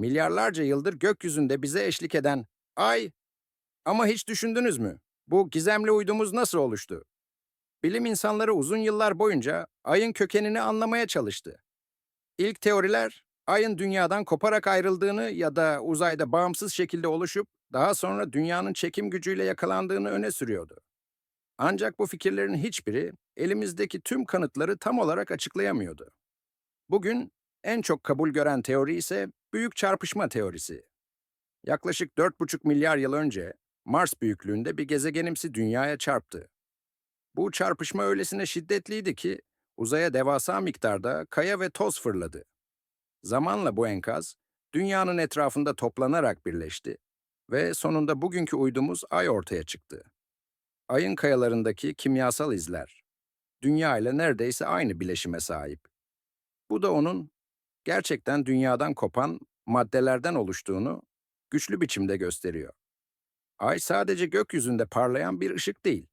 Milyarlarca yıldır gökyüzünde bize eşlik eden ay. Ama hiç düşündünüz mü? Bu gizemli uydumuz nasıl oluştu? Bilim insanları uzun yıllar boyunca ayın kökenini anlamaya çalıştı. İlk teoriler ayın dünyadan koparak ayrıldığını ya da uzayda bağımsız şekilde oluşup daha sonra dünyanın çekim gücüyle yakalandığını öne sürüyordu. Ancak bu fikirlerin hiçbiri elimizdeki tüm kanıtları tam olarak açıklayamıyordu. Bugün en çok kabul gören teori ise büyük çarpışma teorisi. Yaklaşık 4,5 milyar yıl önce Mars büyüklüğünde bir gezegenimsi dünyaya çarptı. Bu çarpışma öylesine şiddetliydi ki uzaya devasa miktarda kaya ve toz fırladı. Zamanla bu enkaz dünyanın etrafında toplanarak birleşti ve sonunda bugünkü uydumuz Ay ortaya çıktı. Ayın kayalarındaki kimyasal izler dünya ile neredeyse aynı bileşime sahip. Bu da onun gerçekten dünyadan kopan maddelerden oluştuğunu güçlü biçimde gösteriyor. Ay sadece gökyüzünde parlayan bir ışık değil.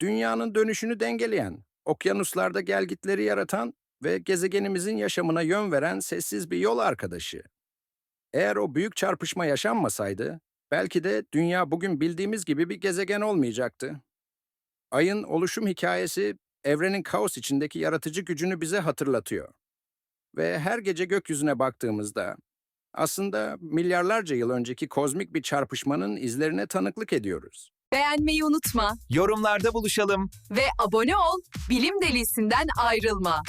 Dünyanın dönüşünü dengeleyen, okyanuslarda gelgitleri yaratan ve gezegenimizin yaşamına yön veren sessiz bir yol arkadaşı. Eğer o büyük çarpışma yaşanmasaydı, belki de dünya bugün bildiğimiz gibi bir gezegen olmayacaktı. Ayın oluşum hikayesi, evrenin kaos içindeki yaratıcı gücünü bize hatırlatıyor. Ve her gece gökyüzüne baktığımızda, aslında milyarlarca yıl önceki kozmik bir çarpışmanın izlerine tanıklık ediyoruz. Beğenmeyi unutma Yorumlarda buluşalım. ve abone ol, bilim delisinden ayrılma.